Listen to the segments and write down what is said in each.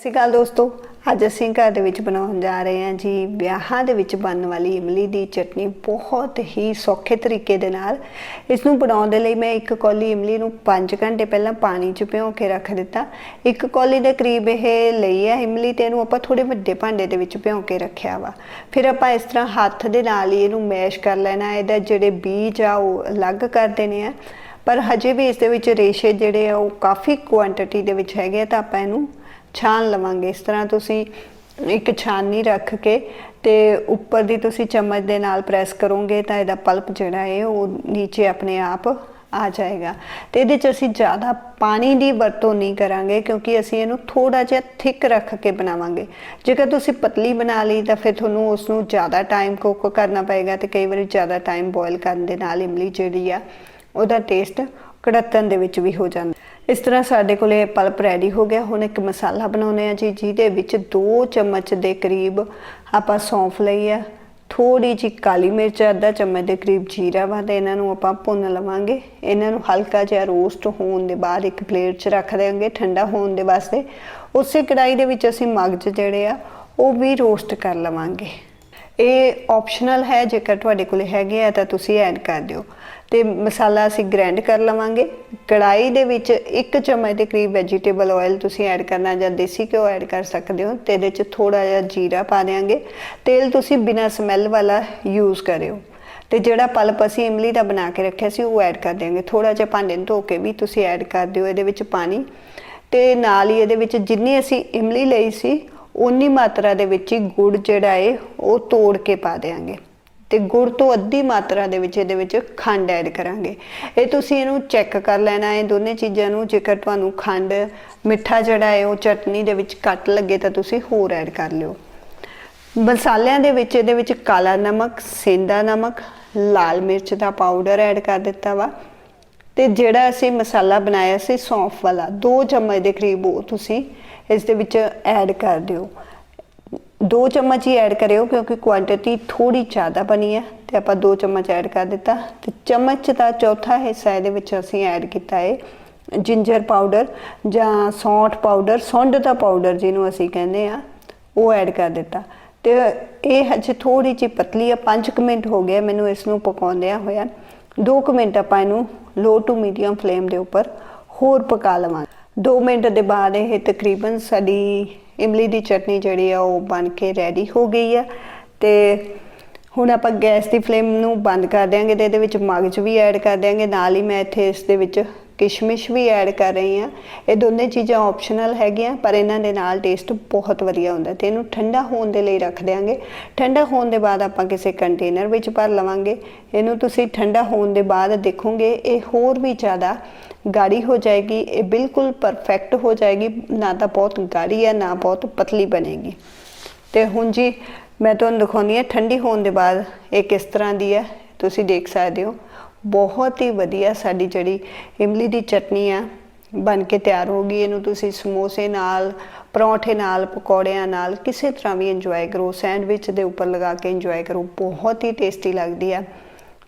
ਸਤਿ ਸ਼੍ਰੀ ਅਕਾਲ ਦੋਸਤੋ। ਅੱਜ ਅਸੀਂ ਘਰ ਦੇ ਵਿੱਚ ਬਣਾਉਣ ਜਾ ਰਹੇ ਹਾਂ ਜੀ, ਵਿਆਹਾਂ ਦੇ ਵਿੱਚ ਬਣਨ ਵਾਲੀ ਇਮਲੀ ਦੀ ਚਟਨੀ ਬਹੁਤ ਹੀ ਸੌਖੇ ਤਰੀਕੇ ਦੇ ਨਾਲ। ਇਸ ਨੂੰ ਬਣਾਉਣ ਦੇ ਲਈ ਮੈਂ ਇੱਕ ਕੌਲੀ ਇਮਲੀ ਨੂੰ 5 ਘੰਟੇ ਪਹਿਲਾਂ ਪਾਣੀ 'ਚ ਭਿਓ ਕੇ ਰੱਖ ਦਿੱਤਾ। ਇੱਕ ਕੌਲੀ ਦੇ ਕਰੀਬ ਇਹ ਲਈ ਹੈ ਇਮਲੀ ਤੇ ਇਹਨੂੰ ਆਪਾਂ ਥੋੜੇ ਵੱਡੇ ਭਾਂਡੇ ਦੇ ਵਿੱਚ ਭਿਓ ਕੇ ਰੱਖਿਆ ਵਾ। ਫਿਰ ਆਪਾਂ ਇਸ ਤਰ੍ਹਾਂ ਹੱਥ ਦੇ ਨਾਲ ਹੀ ਇਹਨੂੰ ਮੈਸ਼ ਕਰ ਲੈਣਾ, ਇਹਦਾ ਜਿਹੜੇ ਬੀਜ ਆ ਉਹ ਅਲੱਗ ਕਰ ਦੇਣੇ ਆ। ਪਰ ਹਜੇ ਵੀ ਇਸ ਦੇ ਵਿੱਚ ਰੇਸ਼ੇ ਜਿਹੜੇ ਆ ਉਹ ਕਾਫੀ ਕੁਆਂਟੀਟੀ ਦੇ ਵਿੱਚ ਹੈਗੇ ਆ ਤਾਂ ਆਪਾਂ ਇਹਨੂੰ ਛਾਣ ਲਵਾਂਗੇ। ਇਸ ਤਰ੍ਹਾਂ ਤੁਸੀਂ ਇੱਕ ਛਾਨਣੀ ਰੱਖ ਕੇ ਤੇ ਉੱਪਰ ਦੀ ਤੁਸੀਂ ਚਮਚ ਦੇ ਨਾਲ ਪ੍ਰੈਸ ਕਰੋਗੇ ਤਾਂ ਇਹਦਾ ਪਲਪ ਜਿਹੜਾ ਹੈ ਉਹ ਨੀਚੇ ਆਪਣੇ ਆਪ ਆ ਜਾਏਗਾ। ਤੇ ਇਹਦੇ ਚ ਅਸੀਂ ਜ਼ਿਆਦਾ ਪਾਣੀ ਦੀ ਵਰਤੋਂ ਨਹੀਂ ਕਰਾਂਗੇ ਕਿਉਂਕਿ ਅਸੀਂ ਇਹਨੂੰ ਥੋੜਾ ਜਿਹਾ ਥਿਕ ਰੱਖ ਕੇ ਬਣਾਵਾਂਗੇ। ਜੇਕਰ ਤੁਸੀਂ ਪਤਲੀ ਬਣਾ ਲਈ ਤਾਂ ਫਿਰ ਤੁਹਾਨੂੰ ਉਸ ਨੂੰ ਜ਼ਿਆਦਾ ਟਾਈਮ ਕੁੱਕ ਕਰਨਾ ਪਏਗਾ ਤੇ ਕਈ ਵਾਰੀ ਜ਼ਿਆਦਾ ਟਾਈਮ ਬੋਇਲ ਕਰਨ ਦੇ ਨਾਲ ਇਮਲੀ ਜਿਹੜੀ ਆ, ਉਹਦਾ ਟੇਸਟ ਕੜਤਨ ਦੇ ਵਿੱਚ ਵੀ ਹੋ ਜਾਂਦਾ। ਇਸ ਤਰ੍ਹਾਂ ਸਾਡੇ ਕੋਲੇ ਪਲਪ ਰੈਡੀ ਹੋ ਗਿਆ। ਹੁਣ ਇੱਕ ਮਸਾਲਾ ਬਣਾਉਨੇ ਆ ਜੀ, ਜਿਹਦੇ ਵਿੱਚ 2 ਚਮਚ ਦੇ ਕਰੀਬ ਆਪਾਂ ਸੌਂਫ ਲਈ ਆ। ਥੋੜੀ ਜੀ ਕਾਲੀ ਮਿਰਚ, ਅੱਧਾ ਚਮਚ ਦੇ ਕਰੀਬ ਜੀਰਾ ਵਾ ਤੇ ਇਹਨਾਂ ਨੂੰ ਆਪਾਂ ਭੁੰਨ ਲਵਾਂਗੇ। ਇਹਨਾਂ ਨੂੰ ਹਲਕਾ ਜਿਹਾ ਰੋਸਟ ਹੋਣ ਦੇ ਬਾਅਦ ਇੱਕ ਪਲੇਟ 'ਚ ਰੱਖ ਦੇਵਾਂਗੇ ਠੰਡਾ ਹੋਣ ਦੇ ਵਾਸਤੇ। ਉਸੇ ਕੜਾਈ ਦੇ ਵਿੱਚ ਅਸੀਂ ਮਗਜ ਜਿਹੜੇ ਆ, ਉਹ ਵੀ ਰੋਸਟ ਕਰ ਲਵਾਂਗੇ। ਇਹ ਆਪਸ਼ਨਲ ਹੈ, ਜੇਕਰ ਤੁਹਾਡੇ ਕੋਲ ਹੈਗੇ ਆ, ਤਾਂ ਤੁਸੀਂ ਐਡ ਕਰ ਦਿਓ। ਤੇ ਮਸਾਲਾ ਅਸੀਂ ਗ੍ਰਾਈਂਡ ਕਰ ਲਵਾਂਗੇ। ਕੜਾਈ ਦੇ ਵਿੱਚ 1 ਚਮਚ ਦੇ ਕਰੀਬ ਵੈਜੀਟੇਬਲ ਆਇਲ ਤੁਸੀਂ ਐਡ ਕਰਨਾ ਜਾਂ ਦੇਸੀ ਘਿਓ ਐਡ ਕਰ ਸਕਦੇ ਹੋ। ਤੇ ਇਹਦੇ ਚ ਥੋੜਾ ਜਿਹਾ ਜੀਰਾ ਪਾ ਦੇਾਂਗੇ ਤੇਲ ਤੁਸੀਂ ਬਿਨਾਂ ਸਮੈਲ ਵਾਲਾ ਯੂਜ਼ ਕਰਿਓ। ਤੇ ਜਿਹੜਾ ਪਲਪ ਅਸੀਂ ਇਮਲੀ ਦਾ ਬਣਾ ਕੇ ਰੱਖਿਆ ਸੀ, ਉਹ ਐਡ ਕਰ ਦਿਆਂਗੇ। ਥੋੜਾ ਜਿਹਾ ਭਾਂਡੇ ਨੂੰ ਧੋ ਕੇ ਵੀ ਤੁਸੀਂ ਐਡ ਕਰ ਦਿਓ ਇਹਦੇ ਵਿੱਚ ਪਾਣੀ। ਤੇ ਨਾਲ ਹੀ ਇਹਦੇ ਵਿੱਚ ਜਿੰਨੀ ਅਸੀਂ ਇਮਲੀ ਲਈ ਸੀ ਉਨੀ ਮਾਤਰਾ ਦੇ ਵਿੱਚ ਹੀ ਗੁੜ ਜਿਹੜਾ ਏ, ਉਹ ਤੋੜ ਕੇ ਪਾ ਦੇਾਂਗੇ ਤੇ ਗੁੜ ਤੋਂ ਅੱਧੀ ਮਾਤਰਾ ਦੇ ਵਿੱਚ ਇਹਦੇ ਵਿੱਚ ਖੰਡ ਐਡ ਕਰਾਂਗੇ। ਇਹ ਤੁਸੀਂ ਇਹਨੂੰ ਚੈੱਕ ਕਰ ਲੈਣਾ ਹੈ ਦੋਨੇ ਚੀਜ਼ਾਂ ਨੂੰ ਜੇਕਰ ਤੁਹਾਨੂੰ ਖੰਡ, ਮਿੱਠਾ ਜਿਹੜਾ ਹੈ ਉਹ ਚਟਨੀ ਦੇ ਵਿੱਚ ਘੱਟ ਲੱਗੇ ਤਾਂ ਤੁਸੀਂ ਹੋਰ ਐਡ ਕਰ ਲਿਓ। ਮਸਾਲਿਆਂ ਦੇ ਵਿੱਚ ਇਹਦੇ ਵਿੱਚ ਕਾਲਾ ਨਮਕ ਸੇਂਦਾ ਨਮਕ, ਲਾਲ ਮਿਰਚ ਦਾ ਪਾਊਡਰ ਐਡ ਕਰ ਦਿੱਤਾ ਵਾ। ਤੇ ਜਿਹੜਾ ਅਸੀਂ ਮਸਾਲਾ ਬਣਾਇਆ ਸੀ ਸੌਂਫ ਵਾਲਾ 2 ਚਮਚ ਦੇ ਕਰੀਬ ਉਹ ਤੁਸੀਂ ਇਸ ਦੇ ਵਿੱਚ ਐਡ ਕਰ ਦਿਓ। ਦੋ ਚਮਚ ਹੀ ਐਡ ਕਰਿਓ ਕਿਉਂਕਿ ਕੁਆਂਟੀਟੀ ਥੋੜੀ ਜ਼ਿਆਦਾ ਬਣੀ ਹੈ ਤੇ ਆਪਾਂ ਦੋ ਚਮਚ ਐਡ ਕਰ ਦਿੱਤਾ। ਤੇ ਚਮਚ ਦਾ ਚੌਥਾ ਹਿੱਸਾ ਇਹਦੇ ਵਿੱਚ ਅਸੀਂ ਐਡ ਕੀਤਾ ਹੈ ਜਿੰਜਰ ਪਾਊਡਰ ਜਾਂ ਸੌਂਠ ਪਾਊਡਰ ਸੁੰਡ ਦਾ ਪਾਊਡਰ ਜਿਹਨੂੰ ਅਸੀਂ ਕਹਿੰਦੇ ਆ ਉਹ ਐਡ ਕਰ ਦਿੱਤਾ। ਤੇ ਇਹ ਹਜੇ ਥੋੜੀ ਜਿਹੀ ਪਤਲੀ ਆ 5 ਮਿੰਟ ਹੋ ਗਏ ਮੈਨੂੰ ਇਸ ਨੂੰ ਪਕਾਉਂਦਿਆਂ ਹੋਇਆ। 2 ਮਿੰਟ ਆਪਾਂ ਇਹਨੂੰ ਲੋ ਟੂ ਮੀਡੀਅਮ ਫਲੇਮ ਦੇ ਉੱਪਰ ਹੋਰ ਪਕਾ ਲਵਾਂਗੇ। 2 ਮਿੰਟ ਦੇ ਬਾਅਦ ਇਹ ਤਕਰੀਬਨ ਸਾਡੀ ਇਮਲੀ ਦੀ ਚਟਨੀ ਜਿਹੜੀ ਆ ਉਹ ਬਣ ਕੇ ਰੈਡੀ ਹੋ ਗਈ ਆ। ਤੇ ਹੁਣ ਆਪਾਂ ਗੈਸ ਦੀ ਫਲੇਮ ਨੂੰ ਬੰਦ ਕਰ ਦਿਆਂਗੇ ਤੇ ਇਹਦੇ ਵਿੱਚ ਮਗਜ ਵੀ ਐਡ ਕਰ ਦਿਆਂਗੇ। ਨਾਲ ਹੀ ਮੈਂ ਇੱਥੇ ਇਸ ਦੇ ਵਿੱਚ ਕਿਸ਼ਮਿਸ਼ ਵੀ ਐਡ ਕਰ ਰਹੀ ਹਾਂ। ਇਹ ਦੋਨੇ ਚੀਜ਼ਾਂ ਆਪਸ਼ਨਲ ਹੈਗੀਆਂ, ਪਰ ਇਹਨਾਂ ਦੇ ਨਾਲ ਟੇਸਟ ਬਹੁਤ ਵਧੀਆ ਹੁੰਦਾ ਤੇ ਇਹਨੂੰ ਠੰਡਾ ਹੋਣ ਦੇ ਲਈ ਰੱਖ ਦਿਆਂਗੇ। ਠੰਡਾ ਹੋਣ ਦੇ ਬਾਅਦ ਆਪਾਂ ਕਿਸੇ ਕੰਟੇਨਰ ਵਿੱਚ ਭਰ ਲਵਾਂਗੇ। ਇਹਨੂੰ ਤੁਸੀਂ ਠੰਡਾ ਹੋਣ ਦੇ ਬਾਅਦ ਦੇਖੋਗੇ, ਇਹ ਹੋਰ ਵੀ ਜ਼ਿਆਦਾ ਗਾੜੀ ਹੋ ਜਾਏਗੀ। ਇਹ ਬਿਲਕੁਲ ਪਰਫੈਕਟ ਹੋ ਜਾਏਗੀ, ਨਾ ਤਾਂ ਬਹੁਤ ਗਾੜੀ ਹੈ, ਨਾ ਬਹੁਤ ਪਤਲੀ ਬਣੇਗੀ। ਤੇ ਹੁਣ ਜੀ, ਮੈਂ ਤੁਹਾਨੂੰ ਦਿਖਾਉਂਦੀ ਹਾਂ, ਠੰਡੀ ਹੋਣ ਦੇ ਬਾਅਦ ਇਹ ਕਿਸ ਤਰ੍ਹਾਂ ਦੀ ਹੈ, ਤੁਸੀਂ ਦੇਖ ਸਕਦੇ ਹੋ। ਬਹੁਤ ਹੀ ਵਧੀਆ ਸਾਡੀ ਜਿਹੜੀ ਇਮਲੀ ਦੀ ਚਟਨੀ ਆ, ਬਣ ਕੇ ਤਿਆਰ ਹੋ ਗਈ। ਇਹਨੂੰ ਤੁਸੀਂ ਸਮੋਸੇ ਨਾਲ, ਪਰੌਂਠੇ ਨਾਲ, ਪਕੌੜਿਆਂ ਨਾਲ, ਕਿਸੇ ਤਰ੍ਹਾਂ ਵੀ ਇੰਜੋਏ ਕਰੋ। ਸੈਂਡਵਿਚ ਦੇ ਉੱਪਰ ਲਗਾ ਕੇ ਇੰਜੋਏ ਕਰੋ। ਬਹੁਤ ਹੀ ਟੇਸਟੀ ਲੱਗਦੀ ਆ।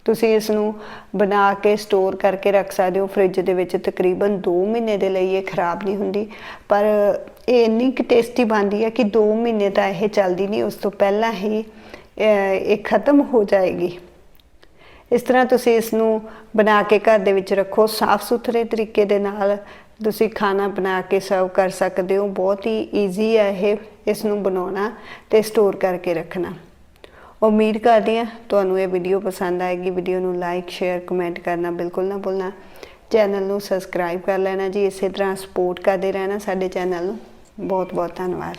ਤੁਸੀਂ ਇਸ ਨੂੰ ਬਣਾ ਕੇ ਸਟੋਰ ਕਰਕੇ ਰੱਖ ਸਕਦੇ ਹੋ। ਫ੍ਰਿਜ ਦੇ ਵਿੱਚ ਤਕਰੀਬਨ 2 ਮਹੀਨੇ ਦੇ ਲਈ ਇਹ ਖਰਾਬ ਨਹੀਂ ਹੁੰਦੀ। ਪਰ ਇਹ ਇੰਨੀ ਕਿ ਟੇਸਟੀ ਬਣਦੀ ਹੈ ਕਿ 2 ਮਹੀਨੇ ਤਾਂ ਇਹ ਚੱਲਦੀ ਨਹੀਂ। ਉਸ ਤੋਂ ਪਹਿਲਾਂ ਹੀ ਇਹ ਖਤਮ ਹੋ ਜਾਏਗੀ। ਇਸ ਤਰ੍ਹਾਂ ਤੁਸੀਂ ਇਸ ਨੂੰ ਬਣਾ ਕੇ ਘਰ ਦੇ ਵਿੱਚ ਰੱਖੋ, ਸਾਫ਼ ਸੁਥਰੇ ਤਰੀਕੇ ਦੇ ਨਾਲ ਤੁਸੀਂ ਖਾਣਾ ਬਣਾ ਕੇ ਸਰਵ ਕਰ ਸਕਦੇ ਹੋ। ਬਹੁਤ ਹੀ ਈਜ਼ੀ ਹੈ ਇਹ ਇਸ ਨੂੰ ਬਣਾਉਣਾ ਤੇ ਸਟੋਰ ਕਰਕੇ ਰੱਖਣਾ। ਉਮੀਦ ਕਰਦੀ ਹਾਂ ਤੁਹਾਨੂੰ ਇਹ ਵੀਡੀਓ ਪਸੰਦ ਆਏਗੀ। ਵੀਡੀਓ ਨੂੰ ਲਾਈਕ ਸ਼ੇਅਰ ਕਮੈਂਟ ਕਰਨਾ ਬਿਲਕੁਲ ਨਾ ਭੁੱਲਣਾ। ਚੈਨਲ ਨੂੰ ਸਬਸਕ੍ਰਾਈਬ ਕਰ ਲੈਣਾ ਜੀ। ਇਸੇ ਤਰ੍ਹਾਂ ਸਪੋਰਟ ਕਰਦੇ ਰਹਿਣਾ ਸਾਡੇ ਚੈਨਲ ਨੂੰ। ਬਹੁਤ ਬਹੁਤ ਧੰਨਵਾਦ।